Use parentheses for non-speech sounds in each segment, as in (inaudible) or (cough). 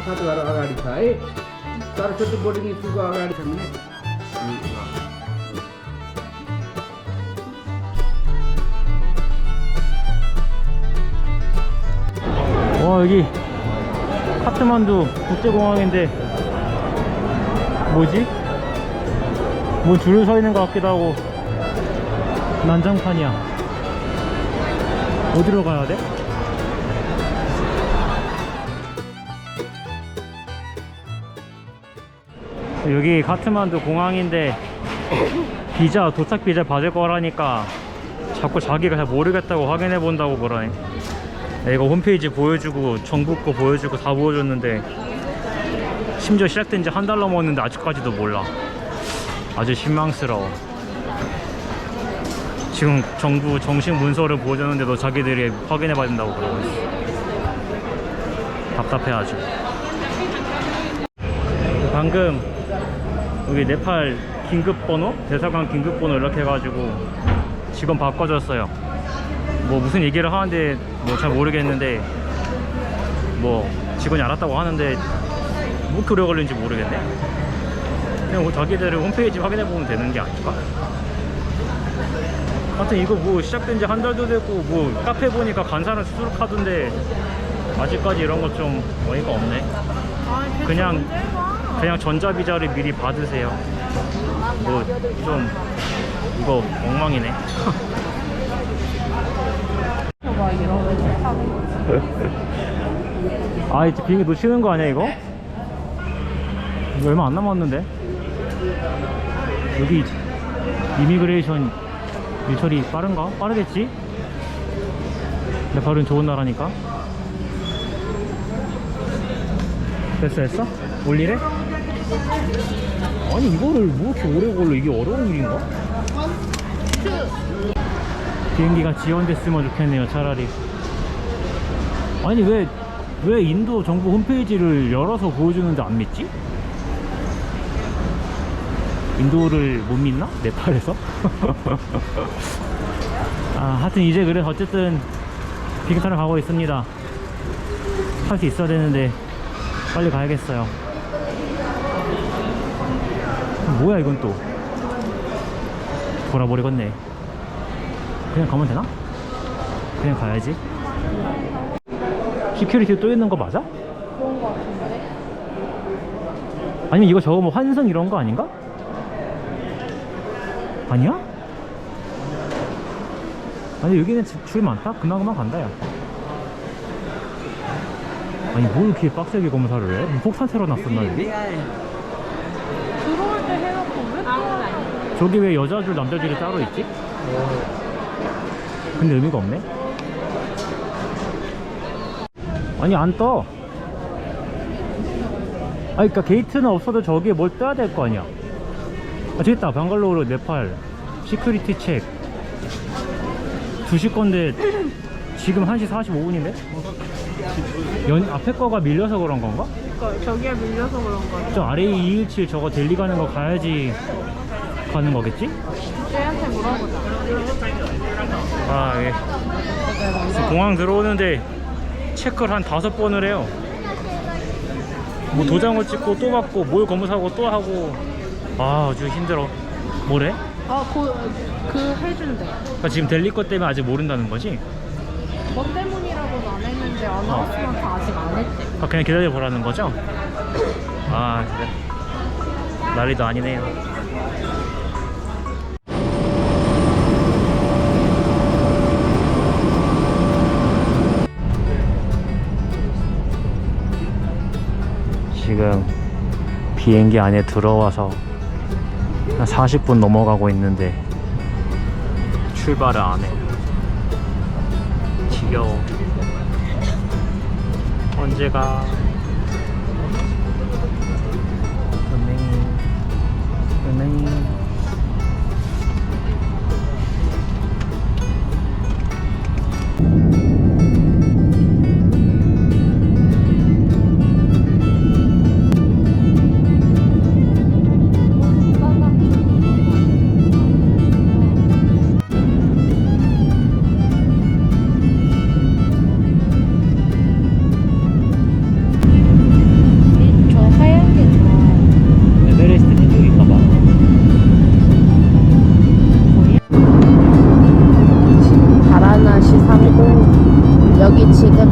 사사도 가라 아가리 사이 따르쳐도 버리니 수고 아가리 때문에 음. 와 여기 카트만두 국제공항인데 뭐지? 뭐 줄을 서 있는 것 같기도 하고 난장판이야 어디로 가야 돼? 여기 카트만두 공항인데 비자 도착 비자 받을 거라니까 자꾸 자기가 잘 모르겠다고 확인해 본다고 그러네. 야, 이거 홈페이지 보여주고 정부 거 보여주고 다 보여줬는데 심지어 시작된 지 한 달 넘었는데 아직까지도 몰라. 아주 실망스러워. 지금 정부 정식 문서를 보여줬는데도 자기들이 확인해 된다고 그러고 있어. 답답해 아주 방금 여기 네팔 긴급번호 대사관 긴급번호 연락해가지고 직원 바꿔줬어요. 뭐 무슨 얘기를 하는데 뭐 잘 모르겠는데 뭐 직원이 알았다고 하는데 뭐 오래 걸리는지 모르겠네. 그냥 뭐 자기들 홈페이지 확인해 보면 되는 게 아닐까? 하여튼 이거 뭐 시작된 지 한 달도 됐고 뭐 카페 보니까 간사는 수수룩하던데 아직까지 이런 거 좀 어이가 없네. 그냥 그냥 전자비자를 미리 받으세요 뭐 좀 이거 엉망이네 (laughs) 아 이제 비행기 놓치는 거 아니야 이거? 이거 얼마 안 남았는데 여기 이미그레이션 일처리 빠른가? 빠르겠지? 네팔은 좋은 나라니까 됐어 됐어? 올리래? 아니 이거를 뭐 이렇게 오래 걸려 이게 어려운 일인가? 비행기가 지연됐으면 좋겠네요 차라리 아니 왜, 왜 인도 정부 홈페이지를 열어서 보여주는데 안 믿지? 인도를 못 믿나? 네팔에서? (laughs) 아, 하여튼 이제 그래 어쨌든 타러 가고 있습니다 할 수 있어야 되는데 빨리 가야겠어요 뭐야 이건 또 돌아버리겠네 그냥 가면 되나? 그냥 가야지 시큐리티 또 있는 거 맞아? 그런 거 같은데? 아니면 이거 저거 뭐 환승 이런 거 아닌가? 아니야? 아니 여기는 지- 줄 많다? 금방금방 간다 야 아니 뭘 이렇게 빡세게 검사를 해? 뭐 폭탄 테러 났었나 여기? 들어올 때 해놓고 왜 또? 저기 왜 여자 줄 남자 줄이 따로 있지? 근데 의미가 없네 아니 안 떠. 아 그니까 게이트는 없어도 저기에 뭘 떠야 될 거 아니야 아 저기 있다 방갈로우로 네팔 시큐리티 책 2시 건데 지금 1시 45분인데? 연, 앞에 거가 밀려서 그런 건가? 그러니까 저기에 밀려서 그런 거야. 저 아래 217 저거 델리 가는 거 가야지 가는 거겠지? 쟤한테 물어보자. 아, 예. 지금 공항 들어오는데 체크를 한 다섯 번을 해요. 뭐 도장을 찍고 또 받고 뭘 검사하고 또 하고 아 아주 힘들어. 뭐래? 아, 그, 그 해준대. 그러니까 지금 델리 것 때문에 아직 모른다는 거지? 뭐 때문이라고는 안 했는데 다 아직 안 했대. 아, 그냥 기다려 보라는 거죠? 아 그래. 난리도 아니네요. 지금 비행기 안에 들어와서 한 40분 넘어가고 있는데 출발을 안 해. 지겨워. 언제 가?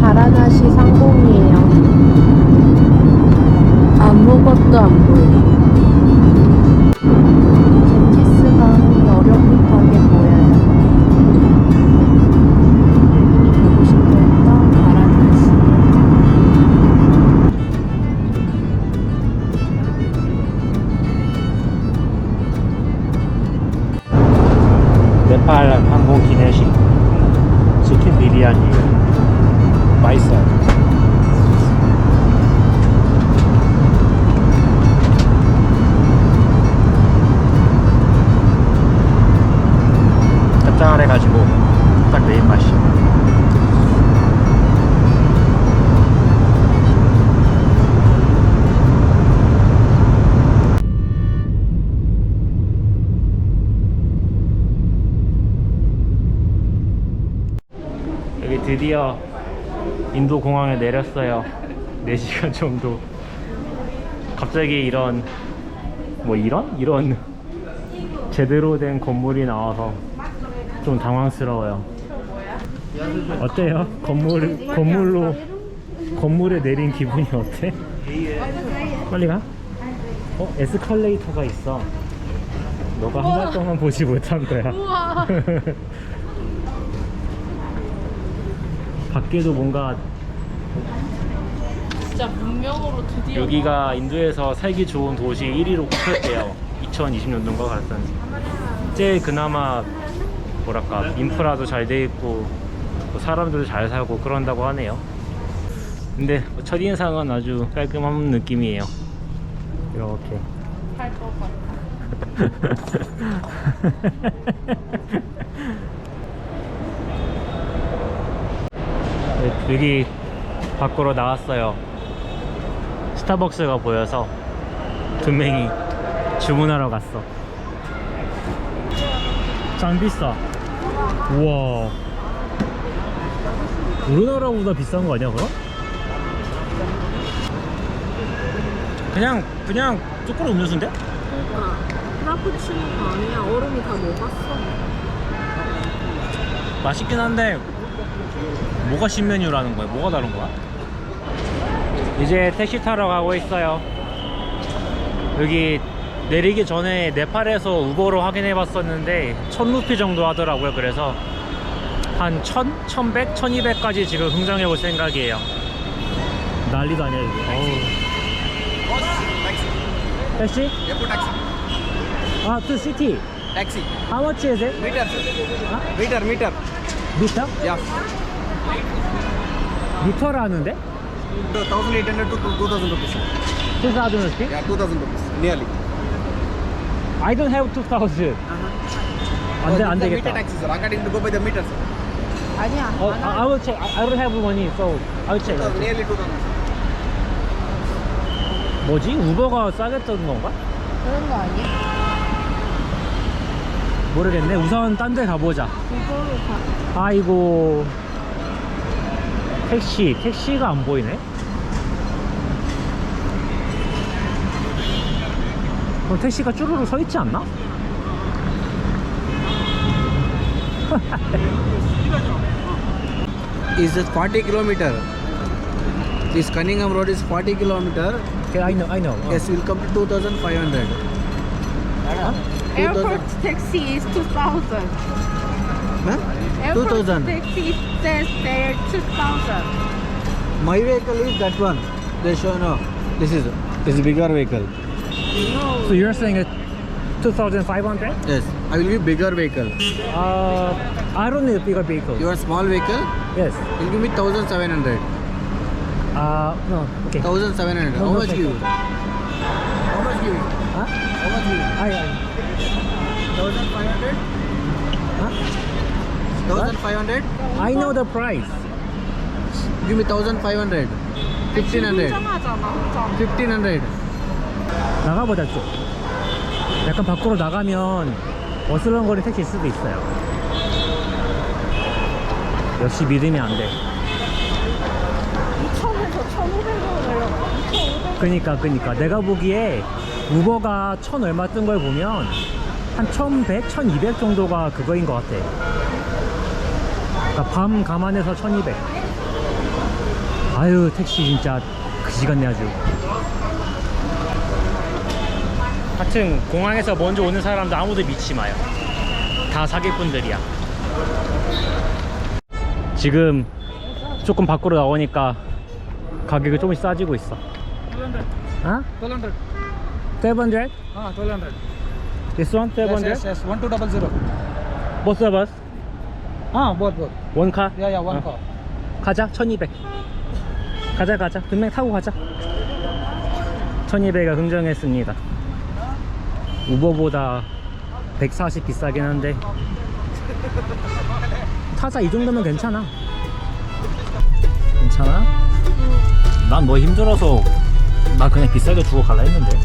바라나시 상공이에요. 아무것도 안 보여. 젠티스강이 어렴풋하게 보여요. 보고 싶어 했던 바라나시. 네팔 항공 기내식 치킨 비리아니 맛있어요. 짭짤해가지고 딱 내 입맛이. 여기 드디어 인도 공항에 내렸어요. 4시간 정도. 갑자기 이런 뭐 이런 이런 제대로 된 건물이 나와서 좀 당황스러워요. 어때요? 건물 건물로 건물에 내린 기분이 어때? 빨리 가. 어 에스컬레이터가 있어. 너가 한 달 동안 보지 못한 거야. (laughs) 밖에도 뭔가 진짜 문명으로 드디어. 여기가 인도에서 살기 좋은 도시 1위로 꼽혔대요. 2020년도인가 그랬었는데. 제일 그나마 뭐랄까 인프라도 잘 돼 있고 또 사람들도 잘 살고 그런다고 하네요. 근데 첫인상은 아주 깔끔한 느낌이에요. 이렇게. 할것 같아. (laughs) 여기 밖으로 나왔어요. 스타벅스가 보여서 두 명이 주문하러 갔어. 짱 비싸. 우와. 우리나라보다 비싼 거 아니야, 그럼? 그냥 그냥 초콜릿 음료수인데? 그러니까 프라푸치노가 아니야. 얼음이 다 녹았어. 맛있긴 한데 뭐가 신메뉴라는 거야? 뭐가 다른 거야? 이제 택시 타러 가고 있어요. 여기 내리기 전에 네팔에서 우버로 확인해 봤었는데 1000루피 정도 하더라고요. 그래서 한 1000, 1100, 1200까지 지금 흥정해 볼 생각이에요. 난리도 아니야 여기. 어우. 택시? Airport taxi. 아, to city. Taxi. How much is it? Meter. Huh? Meter, meter. 미터? Yeah. 미터라는데? So 1800 to 2000 rupees. 2000 루피? Yeah, 2000 rupees. Nearly. I don't have 2000. 안 돼, Oh, 안 되겠다. Meter taxi, sir. According to go by the meter, sir. 아니야. 어, I I will check. I I don't have money, so I will check. 2000, nearly 2000. 뭐지? 우버가 떠는 건가? 그런 거 아니야? 모르겠네. 우선 딴 데 가보자. 아이고. 택시, 택시가 안 보이네. 그럼 택시가 쭈루루 서 있지 않나? Is it 40 kilometer? This Cunningham Road is 40 kilometer. Okay, I know, I know. Yes, will come to 2500. 에 Airport taxi is 2000. Huh? Airport 2000. taxi says they're 2000. My vehicle is that one. They show no. This is this is bigger vehicle. No. So you're saying a 2,500? Yes. I will give bigger vehicle. Uh, I don't need a bigger vehicle. You are small vehicle Yes. will give me 1700. Uh, no. Okay. 1700. No, How no, much you. How much give you? Huh? How much give you? I, I, 1500? huh? 1500? I know the price. Give me 1500. 1500. 흥정하잖아, 흥정. 1500. 나가보자 좀. 약간 밖으로 나가면 어슬렁거리는 택시 있을 수도 있어요. 역시 믿으면 안 돼. 2,000에서 1,500원 내려가. 2,500원. 그니까 그니까. 내가 보기에 우버가 천 얼마 뜬 걸 보면 한 1100, 1200 정도가 그거인 것 같아. 그러니까 밤 감안해서 1200. 아유 택시 진짜 그 시간네 아주. 하여튼 공항에서 먼저 오는 사람도 아무도 믿지 마요. 다 사기꾼들이야. 지금 조금 밖으로 나오니까 가격이 조금씩 싸지고 있어 아? 1200. 700? Ah, 1200. This one? 700? Yes, yes, yes. 1200. Both of us? Ah, both, both. One car? Yeah, yeah, one 어. car. 가자 1200 가자 가자 금방 타고 가자 1200가 흥정했습니다 우버보다 140 비싸긴 한데 타자 이 정도면 괜찮아 괜찮아? 난너 힘들어서 나 그냥 비싸게 주고 갈라 했는데